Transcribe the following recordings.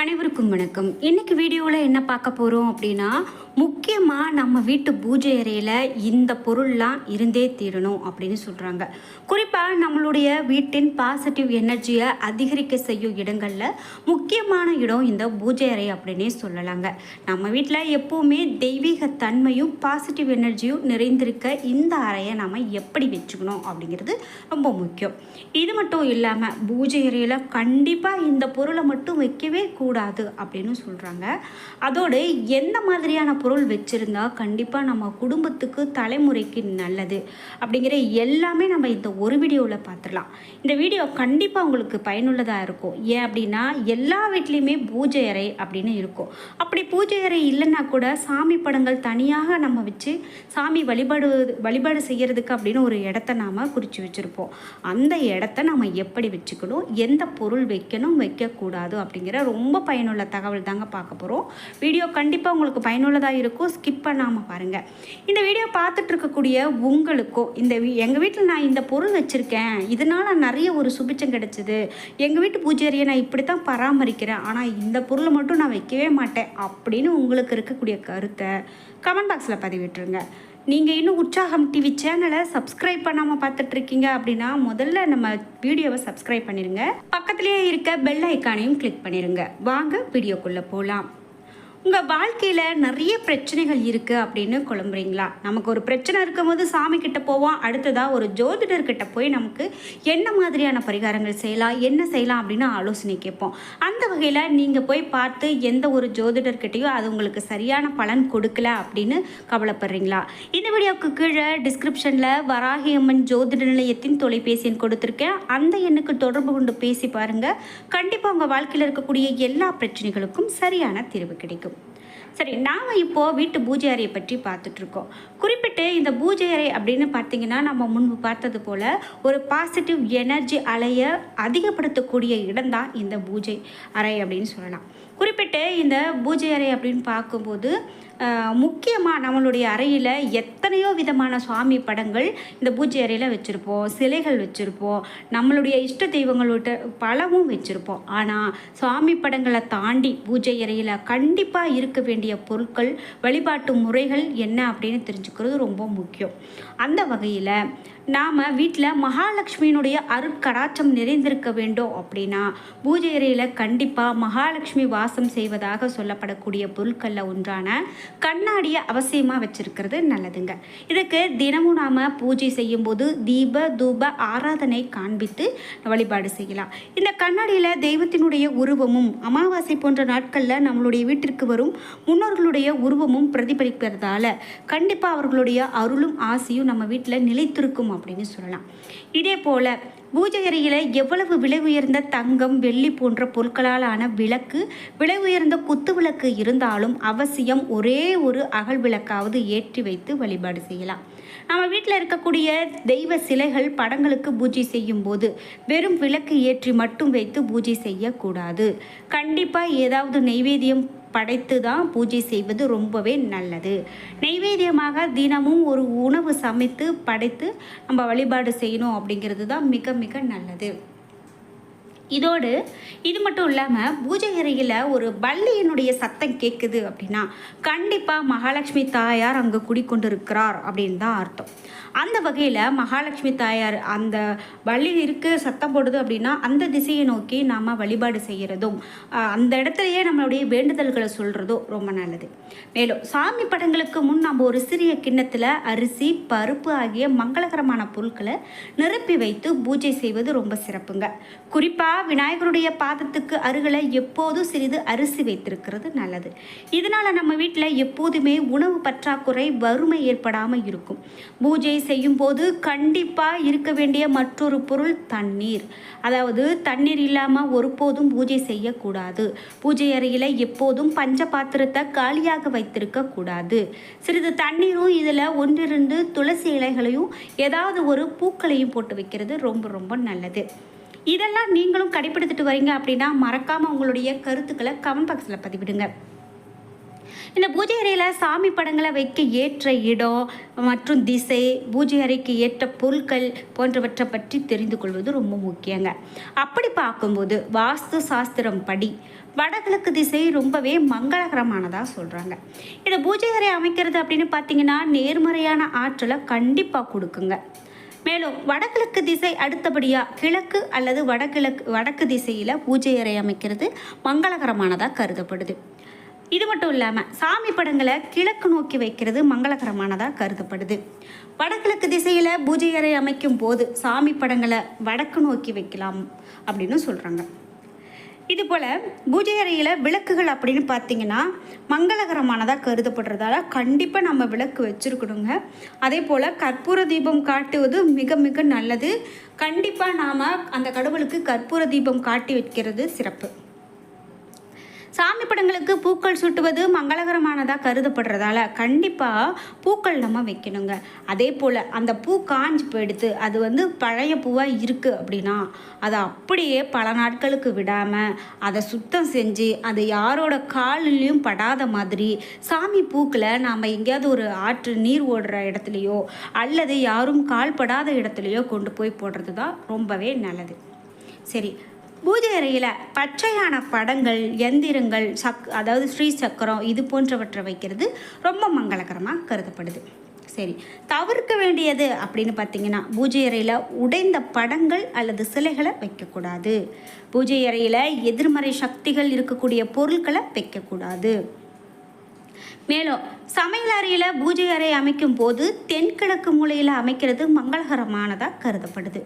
அனைவருக்கும் வணக்கம். இன்னைக்கு வீடியோவில் என்ன பார்க்க போகிறோம் அப்படின்னா முக்கியமாக நம்ம வீட்டு பூஜை அறையில் இந்த பொருள்லாம் இருந்தே தீரணும் அப்படின்னு சொல்கிறாங்க குறிப்பாக நம்மளுடைய வீட்டின் பாசிட்டிவ் எனர்ஜியை அதிகரிக்க செய்யும் இடங்களில் முக்கியமான இடம் இந்த பூஜை அறை அப்படின்னே சொல்லலாங்க. நம்ம வீட்டில் எப்போவுமே தெய்வீக தன்மையும் பாசிட்டிவ் எனர்ஜியும் நிறைந்திருக்க இந்த அறையை நம்ம எப்படி வச்சுக்கணும் அப்படிங்கிறது ரொம்ப முக்கியம். இது மட்டும் இல்லாமல் பூஜை அறையில் கண்டிப்பாக இந்த பொருளை மட்டும் வைக்கவே கூடாது. கூடாது அப்படின்னு சொல்கிறாங்க அதோடு எந்த மாதிரியான பொருள் வச்சுருந்தா கண்டிப்பாக நம்ம குடும்பத்துக்கு தலைமுறைக்கு நல்லது அப்படிங்கிற எல்லாமே நம்ம இந்த ஒரு வீடியோவில் பார்த்துடலாம் இந்த வீடியோ கண்டிப்பாக உங்களுக்கு பயனுள்ளதாக இருக்கும். ஏன் அப்படின்னா எல்லா வீட்லேயுமே பூஜை அறை அப்படின்னு இருக்கும். அப்படி பூஜை அறை இல்லைன்னா கூட சாமி படங்கள் தனியாக நம்ம வச்சு சாமி வழிபாடு வழிபாடு செய்கிறதுக்கு அப்படின்னு ஒரு இடத்த நாம் குறித்து வச்சுருப்போம். அந்த இடத்த நம்ம எப்படி வச்சுக்கணும்? எந்த பொருள் வைக்கணும்? வைக்கக்கூடாது அப்படிங்கிற ரொம்ப பயனுள்ள தகவல் தாங்க பார்க்க போகிறோம் வீடியோ கண்டிப்பாக உங்களுக்கு பயனுள்ளதாக இருக்கும். ஸ்கிப் பண்ணாமல் பாருங்கள் இந்த வீடியோ பார்த்துட்ருக்கக்கூடிய உங்களுக்கோ இந்த எங்கள் வீட்டில் நான் இந்த பொருள் வச்சுருக்கேன். இதனால் நிறைய ஒரு சுபிச்சம் கிடைச்சிது. எங்கள் வீட்டு பூஜை நான் இப்படி தான் பராமரிக்கிறேன். ஆனால் இந்த பொருளை மட்டும் நான் வைக்கவே மாட்டேன். அப்படின்னு உங்களுக்கு இருக்கக்கூடிய கருத்தை கமெண்ட் பாக்ஸில் பதிவிட்டுருங்க. நீங்கள் இன்னும் உற்சாகம் டிவி சேனலை சப்ஸ்கிரைப் பண்ணாமல் பார்த்துட்ருக்கீங்க அப்படின்னா முதல்ல நம்ம வீடியோவை சப்ஸ்கிரைப் பண்ணிடுங்க பக்கத்துலேயே இருக்க பெல் ஐக்கானையும் கிளிக் பண்ணிடுங்க வாங்க வீடியோக்குள்ளே போகலாம் உங்கள் வாழ்க்கையில் நிறைய பிரச்சனைகள் இருக்குது அப்படின்னு குழம்புறீங்களா? நமக்கு ஒரு பிரச்சனை இருக்கும்போது சாமி கிட்ட போவோம். அடுத்ததாக ஒரு ஜோதிடர்கிட்ட போய் நமக்கு என்ன மாதிரியான பரிகாரங்கள் செய்யலாம் என்ன செய்யலாம் அப்படின்னு ஆலோசனை கேட்போம். அந்த வகையில் நீங்கள் போய் பார்த்து எந்த ஒரு ஜோதிடர்கிட்டையும் அது உங்களுக்கு சரியான பலன் கொடுக்கல அப்படின்னு கவலைப்படுறீங்களா? இந்த வீடியோவுக்கு கீழே டிஸ்கிரிப்ஷனில் வராகி அம்மன் ஜோதிட நிலையத்தின் தொலைபேசி எண் கொடுத்துருக்கேன். அந்த எண்ணுக்கு தொடர்பு கொண்டு பேசி பாருங்கள் கண்டிப்பாக உங்கள் வாழ்க்கையில் இருக்கக்கூடிய எல்லா பிரச்சனைகளுக்கும் சரியான தீர்வு கிடைக்கும். சரி நாம் இப்போது வீட்டு பூஜை அறையை பற்றி பார்த்துட்ருக்கோம். குறிப்பிட்டு இந்த பூஜை அறை அப்படின்னு பார்த்தீங்கன்னா நம்ம முன்பு பார்த்தது போல் ஒரு பாசிட்டிவ் எனர்ஜி அலையை அதிகப்படுத்தக்கூடிய இடம்தான் இந்த பூஜை அறை அப்படின்னு சொல்லலாம். குறிப்பிட்டு இந்த பூஜை அறை அப்படின்னு பார்க்கும்போது முக்கியமாக நம்மளுடைய அறையில் எத்தனையோ விதமான சுவாமி படங்கள் இந்த பூஜை அறையில் வச்சுருப்போம். சிலைகள் வச்சுருப்போம். நம்மளுடைய இஷ்ட தெய்வங்களோட பழமும் வச்சுருப்போம். ஆனால் சுவாமி படங்களை தாண்டி பூஜை அறையில் கண்டிப்பாக இருக்க வேண்டிய பொருட்கள் வழிபாட்டு முறைகள் என்ன அப்படின்னு தெரிஞ்சுக்கிறது ரொம்ப முக்கியம். அந்த வகையில் நாம் வீட்டில் மகாலட்சுமியினுடைய அருட்கடாச்சம் நிறைந்திருக்க வேண்டும் அப்படின்னா பூஜை அறையில் கண்டிப்பாக மகாலட்சுமி வாசம் செய்வதாக சொல்லப்படக்கூடிய பொருட்களில் ஒன்றான கண்ணாடியை அவசியமாக வச்சுருக்கிறது நல்லதுங்க. இதுக்கு தினமும் நாம் பூஜை செய்யும்போது தீப தூப ஆராதனை காண்பித்து வழிபாடு செய்யலாம். இந்த கண்ணாடியில் தெய்வத்தினுடைய உருவமும் அமாவாசை போன்ற நாட்களில் நம்மளுடைய வீட்டிற்கு வரும் முன்னோர்களுடைய உருவமும் பிரதிபலிக்கிறதால கண்டிப்பாக அவர்களுடைய அருளும் ஆசையும் நம்ம வீட்டில் நிலைத்திருக்கும் அப்படின்னு சொல்லலாம். இதே போல் பூஜை அறையில் எவ்வளவு விலை உயர்ந்த தங்கம் வெள்ளி போன்ற பொருட்களால் ஆன விளக்கு விலை உயர்ந்த குத்து விளக்கு இருந்தாலும் அவசியம் ஒரே ஒரு அகல் விளக்காவது ஏற்றி வைத்து வழிபாடு செய்யலாம். நம்ம வீட்டில் இருக்கக்கூடிய தெய்வ சிலைகள் படங்களுக்கு பூஜை செய்யும் போது வெறும் விளக்கு ஏற்றி மட்டும் வைத்து பூஜை செய்யக்கூடாது. கண்டிப்பாக ஏதாவது நெய்வேத்தியம் படைத்து தான் பூஜை செய்வது ரொம்பவே நல்லது. நைவேத்தியமாக தினமும் ஒரு உணவு சமைத்து படைத்து நம்ம வழிபாடு செய்யணும் அப்படிங்கிறது தான் மிக மிக நல்லது. இதோடு இது மட்டும் இல்லாமல் பூஜை அறையில் ஒரு பள்ளியினுடைய சத்தம் கேட்குது அப்படின்னா கண்டிப்பாக மகாலட்சுமி தாயார் அங்கே குடிக்கொண்டிருக்கிறார் அப்படின்னு தான் அர்த்தம். அந்த வகையில் மகாலட்சுமி தாயார் அந்த வள்ளி இருக்கு சத்தம் போடுது அப்படின்னா அந்த திசையை நோக்கி நாம் வழிபாடு செய்கிறதும் அந்த இடத்துலையே நம்மளுடைய வேண்டுதல்களை சொல்கிறதும் ரொம்ப நல்லது. மேலும் சாமி படங்களுக்கு முன் நம்ம ஒரு சிறிய கிண்ணத்தில் அரிசி பருப்பு ஆகிய மங்களகரமான பொருட்களை நிரப்பி வைத்து பூஜை செய்வது ரொம்ப சிறப்புங்க. குறிப்பாக விநாயகருடைய பாதத்துக்கு அருகில் எப்போதும் சிறிது அரிசி வைத்திருக்கிறது நல்லது. இதனால் நம்ம வீட்டில் எப்போதுமே உணவு பற்றாக்குறை வறுமை ஏற்படாமல் இருக்கும். பூஜை செய்யும் போது கண்டிப்பாக இருக்க வேண்டிய மற்றொரு பொருள் தண்ணீர். அதாவது தண்ணீர் இல்லாமல் ஒருபோதும் பூஜை செய்யக்கூடாது. பூஜை அறையில் எப்போதும் பஞ்ச பாத்திரத்தை காலியாக வைத்திருக்க கூடாது. சிறிது தண்ணீரும் இதில் ஒன்றிரண்டு துளசி இலைகளையும் ஏதாவது ஒரு பூக்களையும் போட்டு வைக்கிறது ரொம்ப ரொம்ப நல்லது. இதெல்லாம் நீங்களும் கடைப்பிடித்துட்டு வரீங்க அப்படின்னா மறக்காமல் உங்களுடைய கருத்துக்களை கமெண்ட் பாக்ஸில் பதிவிடுங்க. இந்த பூஜை அறையில் சாமி படங்களை வைக்க ஏற்ற இடம் மற்றும் திசை பூஜை அறைக்கு ஏற்ற பொருட்கள் போன்றவற்றை பற்றி தெரிந்து கொள்வது ரொம்ப முக்கியங்க. அப்படி பார்க்கும்போது வாஸ்து சாஸ்திரம் படி வடகிழக்கு திசை ரொம்பவே மங்களகரமானதாக சொல்கிறாங்க இந்த பூஜை அறை அமைக்கிறது அப்படின்னு பார்த்தீங்கன்னா நேர்மறையான ஆற்றலை கண்டிப்பாக கொடுக்குங்க. மேலும் வடகிழக்கு திசை அடுத்தபடியாக கிழக்கு அல்லது வடகிழக்கு வடக்கு திசையில் பூஜை அறை அமைக்கிறது மங்களகரமானதாக கருதப்படுது. இது மட்டும் இல்லாமல் சாமி படங்களை கிழக்கு நோக்கி வைக்கிறது மங்களகரமானதாக கருதப்படுது. வடகிழக்கு திசையில் பூஜை அறை அமைக்கும் போது சாமி படங்களை வடக்கு நோக்கி வைக்கலாம் அப்படின்னு சொல்கிறாங்க இது போல் பூஜை அறையில் விளக்குகள் அப்படின்னு பார்த்தீங்கன்னா மங்களகரமானதாக கருதப்படுறதால கண்டிப்பாக நம்ம விளக்கு வச்சுருக்கணுங்க. அதே போல் கற்பூர தீபம் காட்டுவது மிக மிக நல்லது. கண்டிப்பாக நாம் அந்த கடவுளுக்கு கற்பூர தீபம் காட்டி வைக்கிறது சிறப்பு. சாமி படங்களுக்கு பூக்கள் சுட்டுவது மங்களகரமானதாக கருதப்படுறதால கண்டிப்பாக பூக்கள் நம்ம வைக்கணுங்க. அதே போல் அந்த பூ காஞ்சு போயிடுத்து அது வந்து பழைய பூவாக இருக்குது அப்படின்னா அதை அப்படியே பல நாட்களுக்கு விடாமல் அதை சுத்தம் செஞ்சு அது யாரோட காலிலையும் படாத மாதிரி சாமி பூக்களை நாம் எங்கேயாவது ஒரு ஆற்று நீர் ஓடுற இடத்துலையோ அல்லது யாரும் கால் படாத இடத்துலையோ கொண்டு போய் போடுறது தான் ரொம்பவே நல்லது. சரி பூஜை அறையில் பச்சையான படங்கள் எந்திரங்கள் சக் அதாவது ஸ்ரீ சக்கரம் இது போன்றவற்றை வைக்கிறது ரொம்ப மங்களகரமாக கருதப்படுது. சரி தவிர்க்க வேண்டியது அப்படின்னு பார்த்தீங்கன்னா பூஜை அறையில் உடைந்த படங்கள் அல்லது சிலைகளை வைக்கக்கூடாது. பூஜை அறையில் எதிர்மறை சக்திகள் இருக்கக்கூடிய பொருட்களை வைக்கக்கூடாது. மேலும் சமையல் அறையில் பூஜை அறை அமைக்கும் போது தென்கிழக்கு மூலையில் அமைக்கிறது மங்களகரமானதாக கருதப்படுது.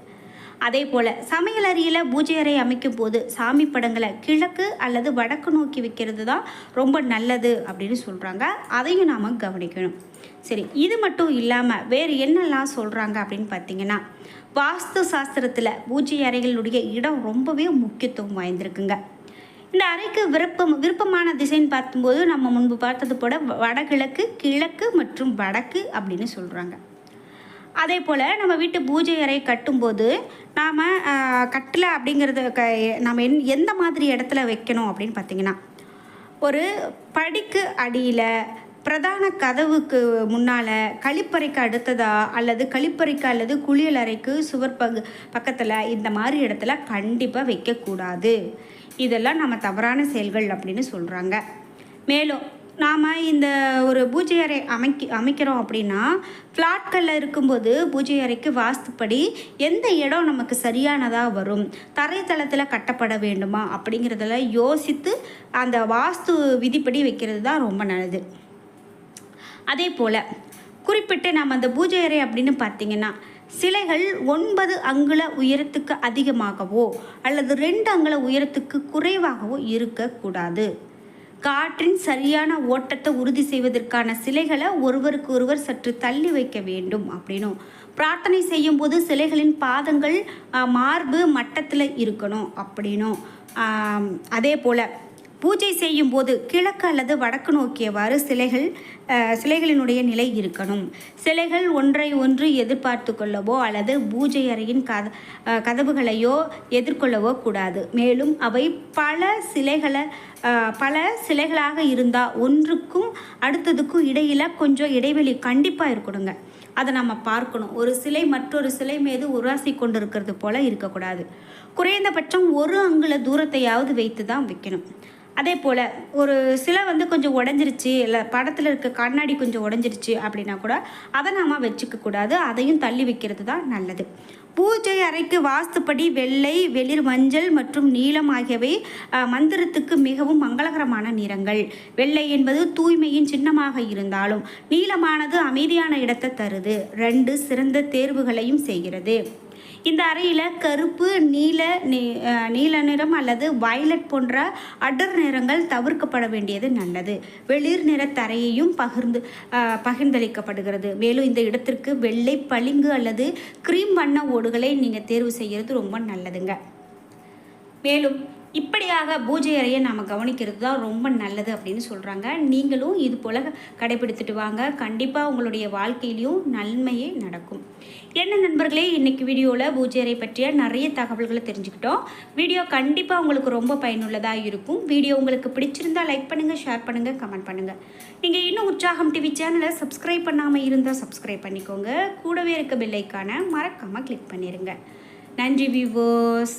அதே போல் சமையல் அறையில் பூஜை அறை அமைக்கும் போது சாமி படங்களை கிழக்கு அல்லது வடக்கு நோக்கி வைக்கிறது தான் ரொம்ப நல்லது அப்படின்னு சொல்கிறாங்க அதையும் நாம் கவனிக்கணும். சரி இது மட்டும் இல்லாமல் வேறு என்னெல்லாம் சொல்கிறாங்க அப்படின்னு பார்த்தீங்கன்னா வாஸ்து சாஸ்திரத்தில் பூஜை அறைகளுடைய இடம் ரொம்பவே முக்கியத்துவம் வாய்ந்திருக்குங்க. இந்த அறைக்கு விருப்பம் விருப்பமான திசைன்னு பார்க்கும்போது நம்ம முன்பு பார்த்தது போல வடகிழக்கு கிழக்கு மற்றும் வடக்கு அப்படின்னு சொல்கிறாங்க அதே போல் நம்ம வீட்டு பூஜை அறை கட்டும்போது நாம் கட்டில் அப்படிங்கிறது க நம்ம என் எந்த மாதிரி இடத்துல வைக்கணும் அப்படின்னு பார்த்தீங்கன்னா ஒரு படிக்கு அடியில் பிரதான கதவுக்கு முன்னால் கழிப்பறைக்கு அடுத்ததா அல்லது கழிப்பறைக்கு அல்லது குளியல் அறைக்கு சுவர் பகு பக்கத்தில் இந்த மாதிரி இடத்துல கண்டிப்பாக வைக்கக்கூடாது. இதெல்லாம் நம்ம தவறான செயல்கள் அப்படின்னு சொல்கிறாங்க மேலும் நாம் இந்த ஒரு பூஜை அறை அமைக்க அமைக்கிறோம் அப்படின்னா ஃப்ளாட்களில் இருக்கும்போது பூஜை அறைக்கு வாஸ்துப்படி எந்த இடம் நமக்கு சரியானதாக வரும்? தரைத்தளத்தில் கட்டப்பட வேண்டுமா? அப்படிங்கிறதெல்லாம் யோசித்து அந்த வாஸ்து விதிப்படி வைக்கிறது தான் ரொம்ப நல்லது. அதே போல் குறிப்பிட்டு நம்ம அந்த பூஜை அறை அப்படின்னு பார்த்தீங்கன்னா சிலைகள் ஒன்பது அங்குல உயரத்துக்கு அதிகமாகவோ அல்லது ரெண்டு அங்குல உயரத்துக்கு குறைவாகவோ இருக்கக்கூடாது. காற்றின் சரியான ஓட்டத்தை உறுதி செய்வதற்கான சிலைகளை ஒருவருக்கு ஒருவர் சற்று தள்ளி வைக்க வேண்டும் அப்படின்னும். பிரார்த்தனை செய்யும் போது சிலைகளின் பாதங்கள் மார்பு மட்டத்தில் இருக்கணும் அப்படின்னும். அதே போல் பூஜை செய்யும் போது கிழக்கு அல்லது வடக்கு நோக்கியவாறு சிலைகள் சிலைகளினுடைய நிலை இருக்கணும். சிலைகள் ஒன்றை ஒன்று எதிர்பார்த்து கொள்ளவோ அல்லது பூஜை அறையின் கத கதவுகளையோ எதிர்கொள்ளவோ கூடாது. மேலும் அவை பல சிலைகளை பல சிலைகளாக இருந்தால் ஒன்றுக்கும் அடுத்ததுக்கும் இடையில் கொஞ்சம் இடைவெளி கண்டிப்பாக இருக்கணுங்க. அதை நம்ம பார்க்கணும். ஒரு சிலை மற்றொரு சிலை மீது உராசி கொண்டு இருக்கிறது போல் இருக்கக்கூடாது. குறைந்தபட்சம் ஒரு அங்குல தூரத்தையாவது வைத்து தான் வைக்கணும். அதே போல் ஒரு சிலை வந்து கொஞ்சம் உடஞ்சிருச்சு இல்லை படத்தில் இருக்க கண்ணாடி கொஞ்சம் உடஞ்சிருச்சு அப்படின்னா கூட அதை நாம் வச்சுக்கக்கூடாது அதையும் தள்ளி வைக்கிறது தான் நல்லது. பூஜை அறைக்கு வாஸ்துப்படி வெள்ளை வெளிர் மஞ்சள் மற்றும் நீலம் ஆகியவை மந்திரத்துக்கு மிகவும் மங்களகரமான நிறங்கள். வெள்ளை என்பது தூய்மையின் சின்னமாக இருந்தாலும் நீளமானது அமைதியான இடத்தை தருது. ரெண்டு சிறந்த தேர்வுகளையும் செய்கிறது. இந்த அறையில் கருப்பு நீல நீல நிறம் அல்லது வயலட் போன்ற அடர் நிறங்கள் தவிர்க்கப்பட வேண்டியது நல்லது. வெளிர் நிற தரையையும் பகிர்ந்து பகிர்ந்தளிக்கப்படுகிறது. மேலும் இந்த இடத்திற்கு வெள்ளை பளிங்கு அல்லது கிரீம் வண்ண ஓடுகளை நீங்கள் தேர்வு செய்கிறது ரொம்ப நல்லதுங்க. மேலும் இப்படியாக பூஜை அறையை நாம் கவனிக்கிறது தான் ரொம்ப நல்லது அப்படின்னு சொல்கிறாங்க நீங்களும் இது போல் கடைபிடித்துட்டு வாங்க. கண்டிப்பாக உங்களுடைய வாழ்க்கையிலையும் நன்மையே நடக்கும். என்ன நண்பர்களே இன்றைக்கி வீடியோவில் பூஜை அறை பற்றிய நிறைய தகவல்களை தெரிஞ்சுக்கிட்டோம். வீடியோ கண்டிப்பாக உங்களுக்கு ரொம்ப பயனுள்ளதாக இருக்கும். வீடியோ உங்களுக்கு பிடிச்சிருந்தா லைக் பண்ணுங்கள் ஷேர் பண்ணுங்கள் கமெண்ட் பண்ணுங்கள் நீங்கள் இன்னும் உற்சாகம் டிவி சேனலை சப்ஸ்கிரைப் பண்ணாமல் இருந்தால் சப்ஸ்கிரைப் பண்ணிக்கோங்க. கூடவே இருக்க பெல்லைக்கான மறக்காமல் கிளிக் பண்ணிடுங்க நன்றி வியூவர்ஸ்